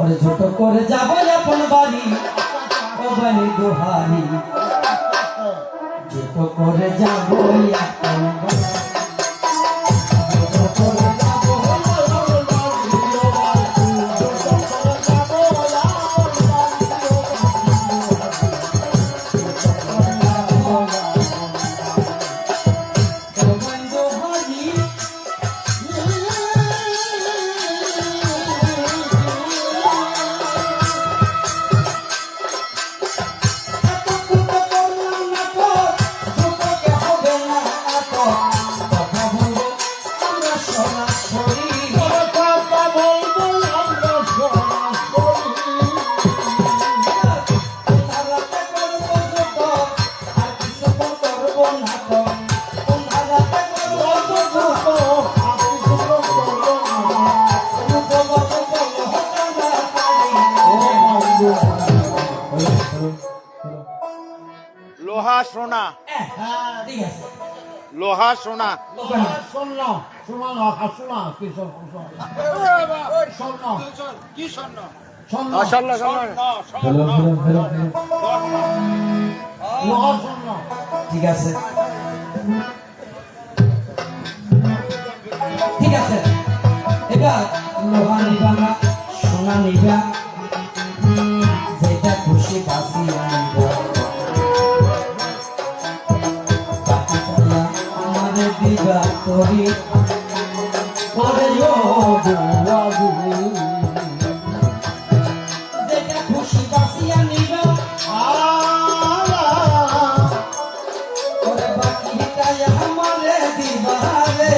ওরে ছোট করে যাব আপন বাড়ি? ও বাড়ি দোহারি। ছোট করে যাব আপন বাড়ি? হ্যালো হ্যালো লোহা শোনো ঠিক আছে। ঠিক আছে। এবার লোহা নিবা না সোনা নিবা। যেটা খুশি বাসি আমারে দিবা তোরি করে ও বুয়াবু যেটা খুশি বাসি আনিবা ওরে বাকিটাই আমারে দিবারে।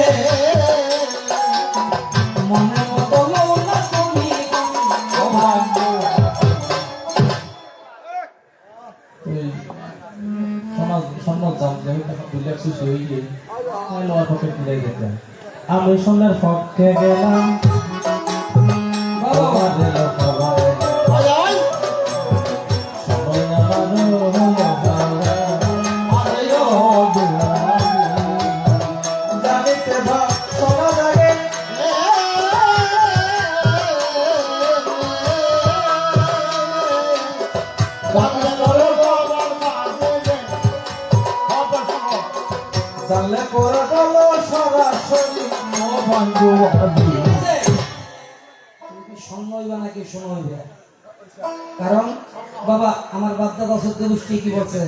মনে মতো না তুমি ও বাবু আমি সোনার পক্ষে গেলাম। বাবা। কারণ বাবা আমার বাদ্যা বছর গোষ্ঠী কি বলছে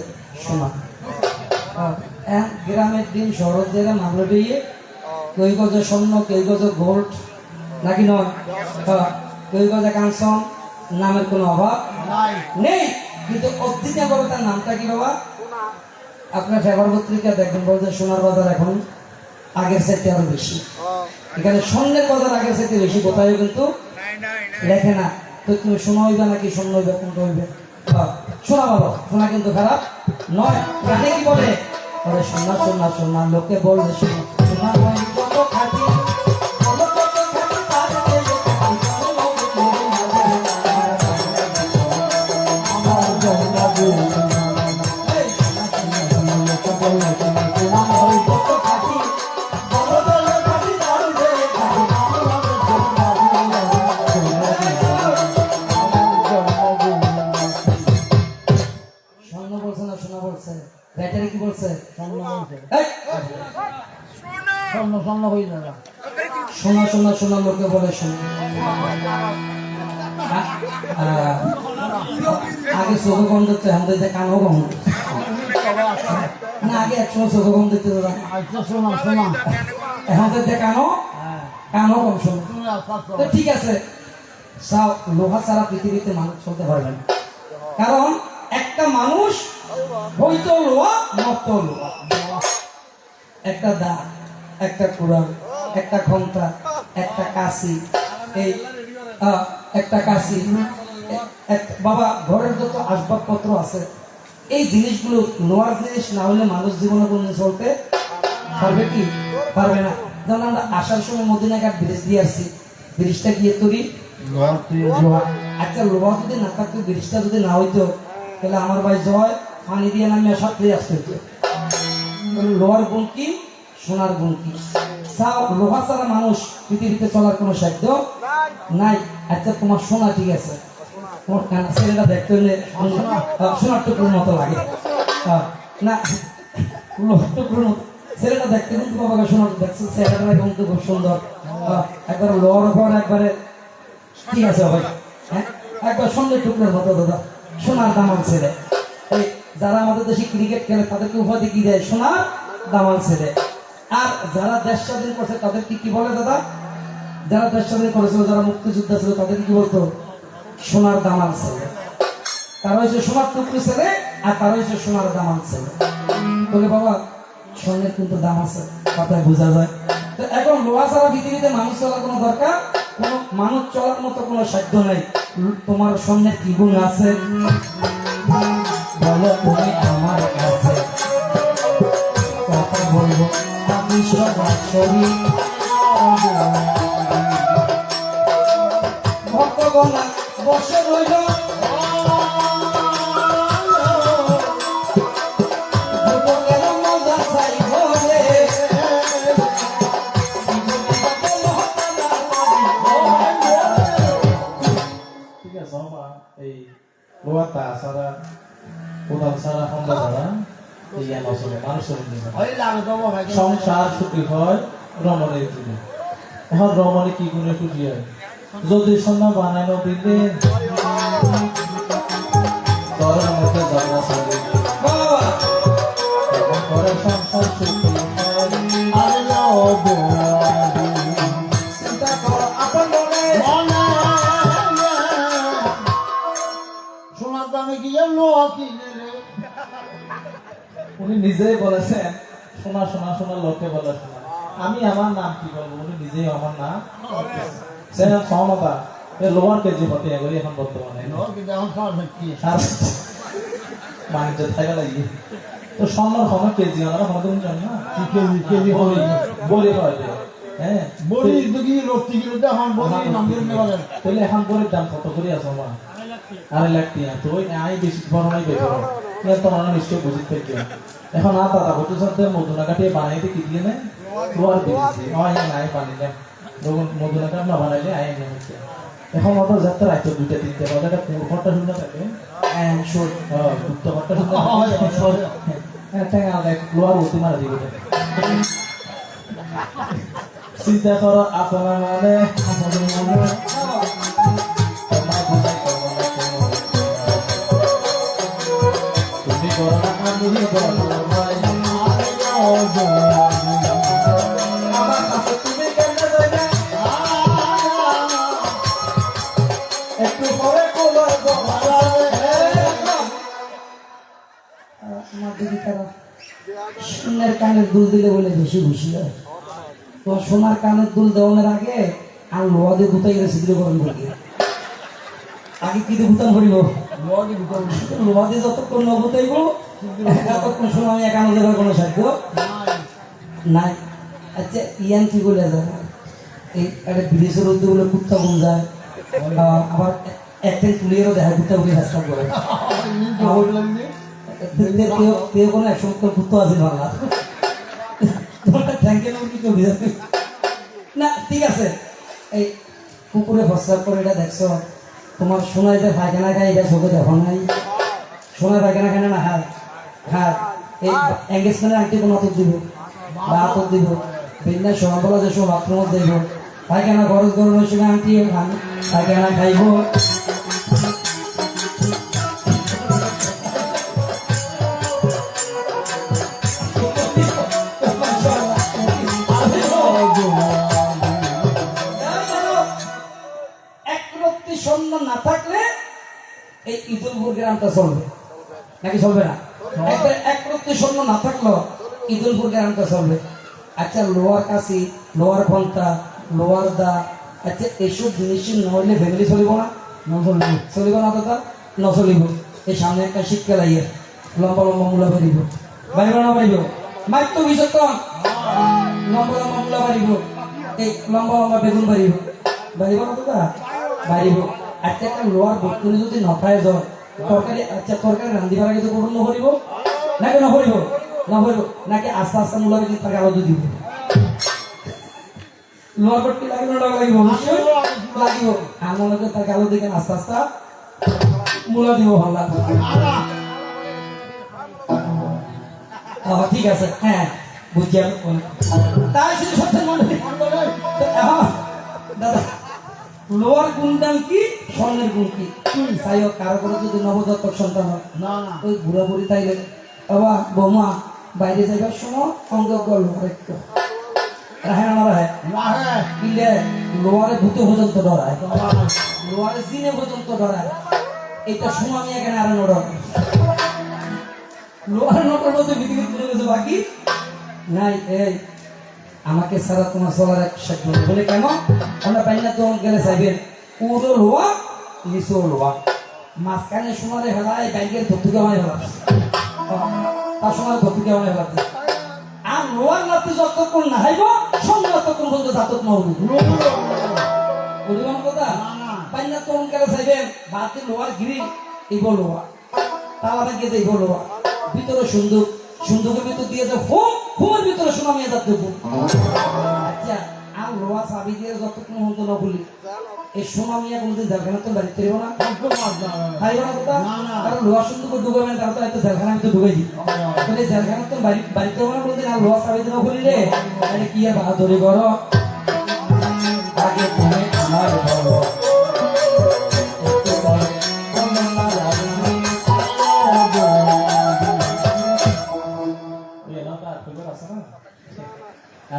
সোনা গ্রামের দিন শহরের জায়গায় মামলা দিয়ে কেউ গজে স্বর্ণ কেউ গজে গোল্ড নাকি নয় কেউ গজে কাঞ্চন নামের কোনো অভাব নেই কিন্তু অধিকাংশ তার নামটা কি বাবা আপনার ফেভার পত্রিকা দেখবেন বলছে সোনার বাজার এখন আগের চাইতে আরও বেশি এখানে স্বর্ণের কথা রাখার সাথে বেশি কোথায় কিন্তু লেখে না। তো তুমি শোনা হইবে নাকি শূন্য হইবে কোনটা হইবে? শোনা বাবা শোনা কিন্তু খারাপ নয়। কাকে কি বলে? বলে সোনা সোনা লোকে বলবে শোনা সোনা স্বর্ণ বলছে না সোনা বলছে। ব্যাটারি কি বলছে? স্বর্ণ স্বর্ণ হয়ে যাবে সোনা সোনা সোনা লোকে বলে সোনা আগে চোখ কম দেখতে এখন দেখতে কানও কম না আগে একসময় চোখ কম আচ্ছা শোনো শোনো। এখন দেখতে কানও কানও কম ঠিক আছে। লোহা ছাড়া পৃথিবীতে মানুষ চলতে পারবে না। কারণ একটা মানুষ হইতো লোহা মতো লোহা একটা দা একটা কোরআন একটা ঘণ্টা একটা কাশি এই একটা কাশি বাবা ঘরের যত আসবাবপত্র আছে এই জিনিসগুলো লোহার জিনিস না হলে মানুষ জীবনে কোনো চলতে পারবে কি? পারবে না। যেমন আমরা আসার সময় মদিনাঘাট ব্রিজ দিয়ে আসছি। ব্রিজটা গিয়ে তৈরি আচ্ছা লোহা যদি না থাকতো ব্রিজটা যদি না হইতো তাহলে আমার ভাই জয়, পানি দিয়ে নামে সাথে আসতে লোহার গুণ সোনার গুণ কি? সা- লোহা ছাড়া মানুষ পৃথিবীতে চলার কোনো সাধ্য নাই। আচ্ছা তোমার শোনা ঠিক আছে। তোমার ছেলেটা দেখতে মতো লাগে। না ছেলেটা দেখতে খুব সুন্দর। একবার একবারে ঠিক আছে ভাই। হ্যাঁ একবার স্বর্ণের টুকরোর মতো, দাদা। সোনার দামাল ছেলে এই যারা আমাদের দেশে ক্রিকেট খেলে, তাদেরকে উপাধি কি দেয়? সোনার দামাল ছেলে আর যারা দেশ স্বাধীন করছে, তাদেরকে কি বলে দাদা? যারা দেশ স্বাধীন করেছিল, যারা মুক্তিযোদ্ধা ছিল, তাদের কি বলতো? সোনার দামাল ছেলে তারা হচ্ছে সোনার টুকরি ছেলে, আর তারা হচ্ছে সোনার দামাল ছেলে বলে বাবা, স্বর্ণের কিন্তু দাম আছে, কথায় বোঝা যায়। তো এখন লোহা ছাড়া পৃথিবীতে মানুষ চলার কোনো দরকার কোনো মানুষ চলার মতো কোনো সাধ্য নাই। তোমার সামনে কি গুণ আছে? বলো তুমি আমার কাছে। কথা বলব, আমি সরাসরি ভক্তগণা, বসে রইল। লোয়া তা ছাড়া কোদাল ছাড়া খন্ডা ছাড়া এই জ্ঞান আসলে মানুষের জীবন ওই লাগে সংসার সুখী হয় রমণের দিনে এখন রমণে কি গুণে হয়? যদি সন্ধ্যা বানানো দিলে শোনা শোনা লোকে বলে আমি আমার নাম কি বলব? উনি নিজেই আমার নাম। এ লোয়ার কেজি এগুলি এখন বর্তমানে। বাণিজ্য থাকা লাগি তো হবে কেজি আমরা জানি না? কি কেজি কেজি বলি বলি হয় হ্যাঁ? বলি তো কি রক্তি কিলো তো এখন বলি নাম দিয়ে নেওয়া তাহলে এখন দাম কত করে আছে আমার? আড়াই লাখ টিয়া। তো ওই আই বেশি বড় নাই বেশি বড় এর তো আমরা নিশ্চয় বুঝি থেকে এখন আর দাদা বলতে মধুনা কাটিয়ে বানাইতে কি দিয়ে নেয় লোয়ার হয় নাই না তখন বানাইলে আই এনে হচ্ছে। এখন অত যাত্রা দুইটা তিনটে। বাজে একটা পুরো ঘরটা শুনে থাকে। হ্যাঁ হ্যাঁ। গুপ্ত ঘরটা শুনে একটা আলাদা লোয়ার মারা দিয়ে দেবে চিন্তা করো আপনার মনে কানের দুল দিলে বলে বেশি খুশি হয়। তো সোনার কানের দুল দেওয়ানোর আগে আর লোহা দিয়ে গুতাই গেছে দিলে গরম করি আগে কি দিয়ে গুতান করিব লোহা দিয়ে যতক্ষণ ন গুতাইব ততক্ষণ সময় আমি একান্ন দেবার কোনো সাধ্য নাই। আচ্ছা ইয়ান কি বলে যায় এই একটা মধ্যে বলে কুত্তা গুম যায়। আবার একদিন তুলিয়েরও দেখা কুত্তা গুলি রাস্তা করে। কেউ কোনো এক সময় কুত্তা আছে বাংলা এই কুকুরে প্রস্রাব করে এটা দেখছ। তোমার সোনায় যে পায়খানা খায়, এটা চোখে দেখো নাই। সোনায় পায়খানা খায় না হ্যাঁ হ্যাঁ এই এঙ্গেজমেন্টের আংটি কোনো হাতত দিব। বা হাতত দিব। বিন্যাস সোনা বলা যে সব বাথরুমত দিব। পায়খানা খরচ গরমের সময় আংটি খান পায়খানা খাইব। এই ইদুলপুর গ্রামটা চলবে। নাকি চলবে না? একটা একরত্তি স্বর্ণ না থাকল ইদুলপুর গ্রামটা চলবে। আচ্ছা লোয়ার কাশি লোয়ার ঘণ্টা লোয়ার দা আচ্ছা এইসব জিনিস না হইলে ফ্যামিলি চলিব না? চলিব না। দাদা নচলিব এই সামনে একটা শিক্ষা লাগিয়ে লম্বা লম্বা মূলা বাড়িব। বাড়িব না মাইক তো বিচত লম্বা লম্বা মূলা বাড়িব। এই লম্বা লম্বা বেগুন বাড়িব। বাড়িব না দাদা বাড়িব। আচ্ছা একটা লোয়ার বর্তমানে যদি নখায় যায় তরকারি আচ্ছা তরকারি রান্ধিবার আগে তো করুন নকরিব নাকি নকরিব নকরিব নাকি আস্তে আস্তে মূলা বেগুন তাকে আলাদা দিব লোহার পট্টি লাগিব না, লাগিব অবশ্যই লাগিব। আমার লগে তার গালো দিকে আস্তে আস্তে মূলা দিব ভালো ঠিক আছে হ্যাঁ বুঝছি আমি। তাই শুধু সত্যি মনে দাদা লোয়ার গুণদান কি স্বর্ণের গুণ কি? তাই হোক কারও করে যদি নবজাতক সন্তান হয়। না না। ওই বুড়া বুড়ি তাইলে। বাবা বৌমা বাইরে যাইবার সময় অঙ্গ গল একটু। রাহে না রাহে? রাহে। কিলে লোয়ারে ভূতে পর্যন্ত ডরায় লোয়ারে জিনে পর্যন্ত ডরায় এটা সময় আমি এখানে আরও নড় লোয়ার নটর মধ্যে পৃথিবীর কোনো কিছু বাকি? নাই এই আমাকে সারা তোমার সবার এক শক্তি বলে। কেন? আমরা পাই না তোমার গেলে চাইবেন উড়ো লোয়া নিচু লোয়া মাঝখানে সময় ফেলায় ব্যাংকের ধর্তুকে আমায় ফেলা তার সময় ধর্তুকে আমায় ফেলাতে আর লোয়ার যতক্ষণ না হাইব সঙ্গে ততক্ষণ পর্যন্ত জাতক বুঝলাম কথা? গেলে চাইবেন বাতি লোয়ার গিরি এই লোয়া। তালা ব্যাংকে যে লোয়া। ভিতরে সুন্দর সুন্দরের ভিতর দিয়ে যে ফোম ফোমের ভিতরে সুনামিয়া যাতে দেব? আচ্ছা। আর লোয়া চাবি দিয়ে যতক্ষণ হতো না বলি। এই সুনামিয়া কোনদিন দেখানো তো বাড়িতে দেবো না? খাইব না কথা? না, না। কারণ লোহা সুন্দর করে না তারা তো এত জেলখানা আমি তো ডুবে দিই। তাহলে জেলখানা তো বাড়ি বাড়িতে দেবো না কোনদিন আর রোয়া চাবি দিয়ে বলি রে তাহলে কি আর বাহাদুরি করো?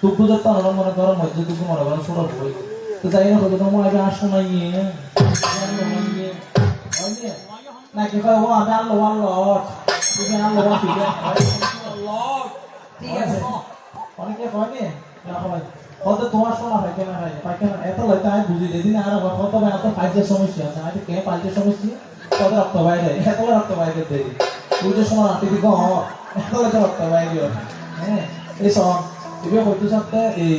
টুকু যত আমরা মনে করো মধ্য টুকু মনে করো ছোট বই তো যাই না কত তোমার আগে আর শোনাইয়ে নাকি কয় ও আমি আর লোহার লট। তুমি ফিরে ঠিক আছে অনেকে কয় নি না হয় হয়তো তোমার শোনা পাইখানা খাই পাইখানা এত লইতে আমি বুঝি না আর কত এত পাইছে সমস্যা আছে। আমি কে পাইছে সমস্যা? কত রক্ত বাইরে? এত রক্ত বাইরে দেরি বুঝে সময় রাতে দিব এত রক্ত বাইরে। হ্যাঁ এই সব এবার হয়তো সাথে এই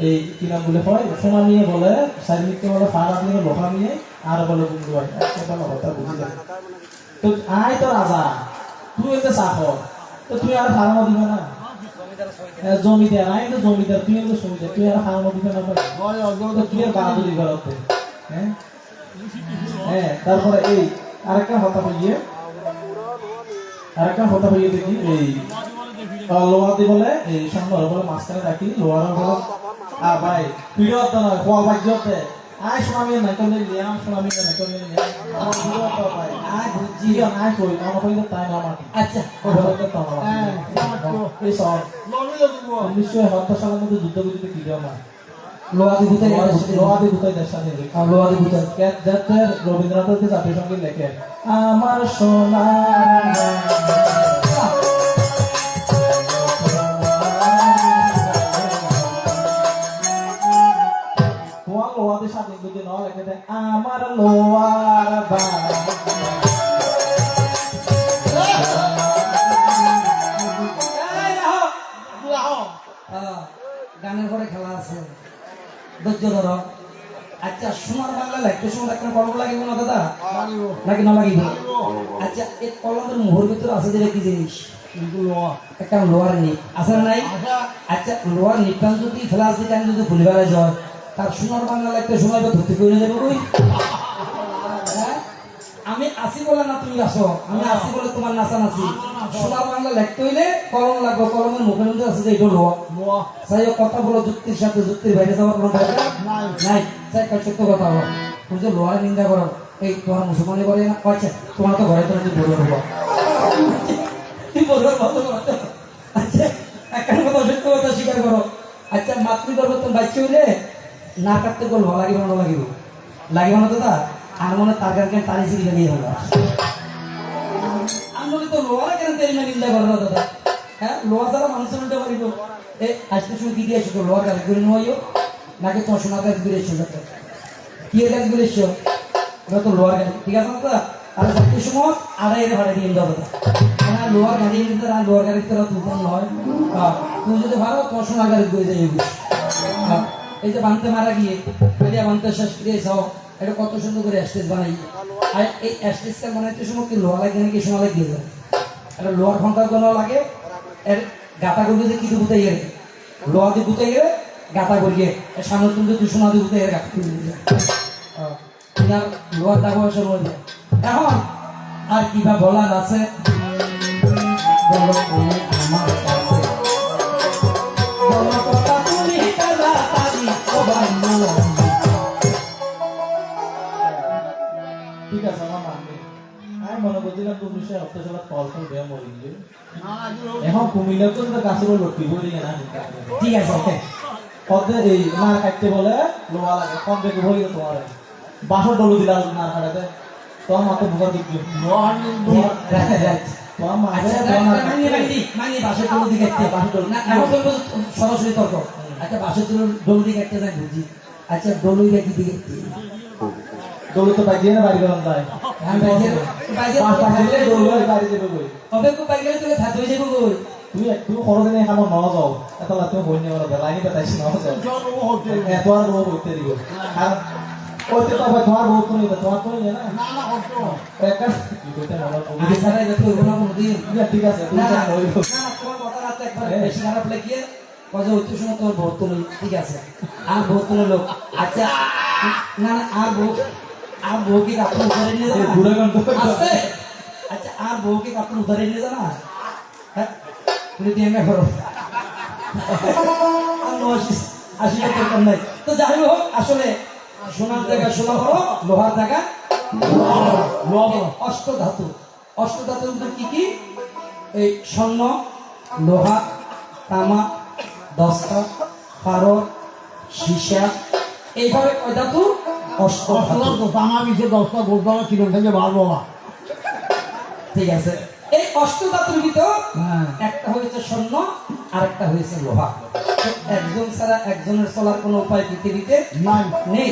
এই কি নাম বলে হয় সোনা নিয়ে বলে সাইনিককে বলে ফাড়া নিয়ে লোহা নিয়ে আর বলে বন্ধু হয় একটা কথা বুঝি যাবে তো আয় তো রাজা তুই এতে চাপ তো তুই আর ফাড়ানো দিবে না? জমিদার আই তো জমিদার তুই জমিদার তুই আর ফাড়ানো দিবে না? তো তুই আর বাহাদুরি করতে হ্যাঁ হ্যাঁ তারপরে এই আরেকটা হতা হইয়ে আরেকটা হতা হইয়ে দেখি, এই লোহাতে বলে এই সামনে বলে মাঝখানে রাখি লোহার বলে আ ভাই পিড়ত না খোয়া বাজ্যতে আয় সোনামি না করলে লিয়াম সোনামি না করলে লিয়াম আমার পিড়ত ভাই। আয় বুঝি আয় কই আমার তাই না আমার? আচ্ছা। বলে তো আমার? এই উনিশশো সালের মধ্যে যুদ্ধ করতে কি না ভূতে লোহাদি দেশ। ভূতে লেখে? আমার সোনা আমার লোয়ার গানের ঘরে খেলা আছে ধৈর্য ধরো আচ্ছা সোনার বাংলা লাগতে সময় একটা কলম লাগিব না দাদা নাকি না লাগিব আচ্ছা এই কলমের মোহর ভিতরে আছে যেটা কি জিনিস একটা লোহার নিপ আছে না নাই আচ্ছা লোহার নিপটান যদি দিকে আমি যদি ভুলে বেড়া যায় তার সোনার বাংলা লাগতে সময় ধরতে করে যাবে ওই? আমি আসি বলে না তুমি আসো। আমি আসি বলে তোমার নাচা নাচি। সোনার বাংলা লিখতে হইলে কলম লাগবে কলমের মুখের মধ্যে আছে যে এটা লোয়া তাই কথা বলো যুক্তির সাথে যুক্তির বাইরে যাওয়ার কোনো দরকার নাই? তাই সত্য কথা হলো তুমি যে লোহার নিন্দা করো এই তোমার মুসলমানি করে না? আচ্ছা তোমার তো ঘরে তো তুমি বড় হব তুমি বড় আচ্ছা একটা কথা সত্য কথা স্বীকার করো। আচ্ছা মাতৃগর্ভত্ব বাচ্চা হইলে না কাটতে বলব লাগিব না লাগিব। লাগিব না দাদা আর মনে তার কারণে তারি সিঁড়ি নিয়ে হলো আমি বলি তো লোহার কেন তেল না নিন্দা করো না দাদা হ্যাঁ লোহার দ্বারা মানুষের উল্টে পারিব এ আজকে শুনে কি দিয়ে আসছো লোহার গাড়ি করে নিয়ে নাকি তোমার সোনার গাছ ঘুরে এসছো? যাতে কি গাছ ঘুরে এসছো? ওটা তো লোহার গাড়ি ঠিক আছে তো? আর যাতে সময় আড়াই ভাড়া দিয়ে দেবো মানে লোহার গাড়ি নিতে আর লোহার গাড়ি তোরা তুলতাম নয়। হ্যাঁ, তুমি যদি ভালো তোমার সোনার গাড়ি ঘুরে যাই হ্যাঁ, এই যে বানতে মারা গিয়ে এরিয়া বানতে শেষ করে যাও, এটা কত সুন্দর করে স্টেজ বানাই। আর এই স্টেজটা বানাইতে সময় কি লোহা লাগে নাকি সময় লাগিয়ে যায় একটা লোহার ঘণ্টার জন্য লাগে, এর গাতা করবে যে কিছু বুঝাই গেলে লোহা দিয়ে বুঝাই গেলে গাতা করিয়ে সামনে তুলতে তুই সোনা দিয়ে বুঝাই গাতা তুলে দিয়ে তোমার লোহার টাকা পয়সা বলবে এখন আর কিবা বলার আছে? বলো আমার মনে করছিলাম তুমি সে অত্যাচার কল ফল দেয়া মরি এখন কুমিল্লা তো গাছের লটকি দিয়ে না ঠিক আছে ওকে। পদে এই মার কাটতে বলে লোহা লাগে কম বেগে গেছে তোমার। বাসর ডলু দিলা মার কাটাতে তোমার মাথা তোমার আচ্ছা মানি বাসের দিকে বাসের না সরাসরি তর্ক। আচ্ছা বাসের দিকে একটা যাই বুঝি। আচ্ছা দিকে দিকে ডলু তো বাজিয়ে না বাড়ি গরম যায় হ্যাঁ হয়ে হয়ে তুমি তুমি বই বউ দিব। ওইতে তো আবার তোমার বউ তো নিবে তোমার তো না। এটা তো হইবো না কোনোদিন। ঠিক আছে ঠিক আর লোক আচ্ছা না না আর বউ আর বউ কি কাপড় উঠারে নিয়ে যাবে গন্ড আস্তে আচ্ছা আর বউ কি কাপড় উঠারে নিয়ে যাবে না হ্যাঁ তুমি দিয়ে করো আসিলে দরকার নাই তো যাই হোক আসলে সোনার জায়গা সোনা বড় লোহার জায়গা অষ্ট ধাতু অষ্ট মধ্যে কি কি এই স্বর্ণ লোহা তামা দস্তা পারদ সীসা এইভাবে কয় ধাতু ঠিক আছে। এই অষ্ট ধাতুর ভিতর হ্যাঁ। একটা হয়েছে স্বর্ণ আর একটা হয়েছে লোহা। একজন ছাড়া একজনের চলার কোনো উপায় পৃথিবীতে নেই।